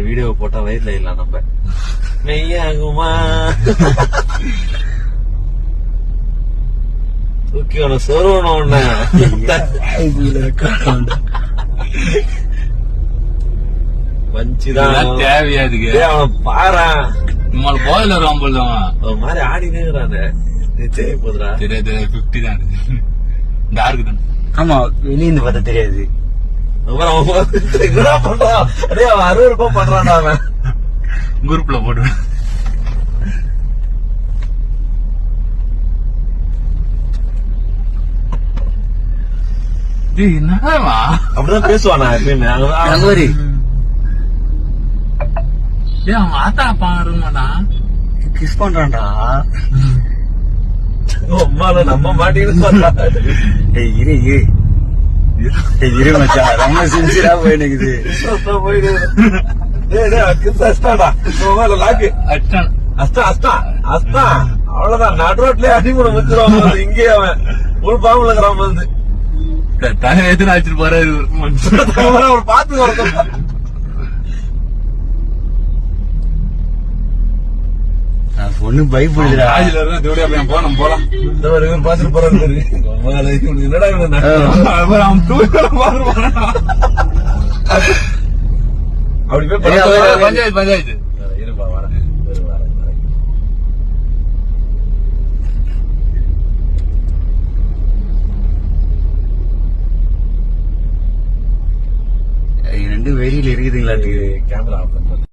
போட்டா வயிறுல இல்ல நம்ம. மெய்யாகுமா? தூக்கி உன சொருவணும் உன்ன. வஞ்சிதான். தேவையா இதுக்கு? டேய், அவன பாரா. நம்மள போதில ரொம்ப ஒரு மாதிரி ஆடி நிக்கிறானே தெரிய போதுடா. தெரியாது பிப்டி தான் இது டார்க் தான். ஆமா வெளியிருந்து பார்த்தா தெரியாது. என்னடா பண்றான். டேய் அவன் ரூபாய் பண்றான்டா அவன். குரூப்ல போடுவேன் அப்படிதான் பேசுவானா எப்பயுமே. ஏன் அவன் ஆத்தா பாரு மாட்டான் கிஸ் பண்றான்டா. அம்மால நம்ம மாட்டேன்னு சொல்றா ஏய் இரு இரு. ஏய் இரு மச்சான். ரொம்ப சின்சியரா அஸ்தா. அவ்வளவுதான். நடு ரோட்லயே அடிமுறை வச்சிருவான் இங்கே அவன். ஒரு பாம்புல இருக்கிறான் வந்து தலை எத்தனை அடிச்சிட்டு போறாரு அவர் பார்த்து வரட்டும். பொண்ணு பயப்படுதுடா போனோம் போலாம். இந்த மாதிரி இவன் பார்த்துட்டு போறாரு என்னடா அவன் தூக்கில பாருவான் அப்படி போய் பஞ்சாயத்து பஞ்சாயத்து. இருப்பா வரேன் ரெண்டு வெறியில இருக்குதுங்களாட்டுக்கு கேமரா ஆஃப் பண்ணு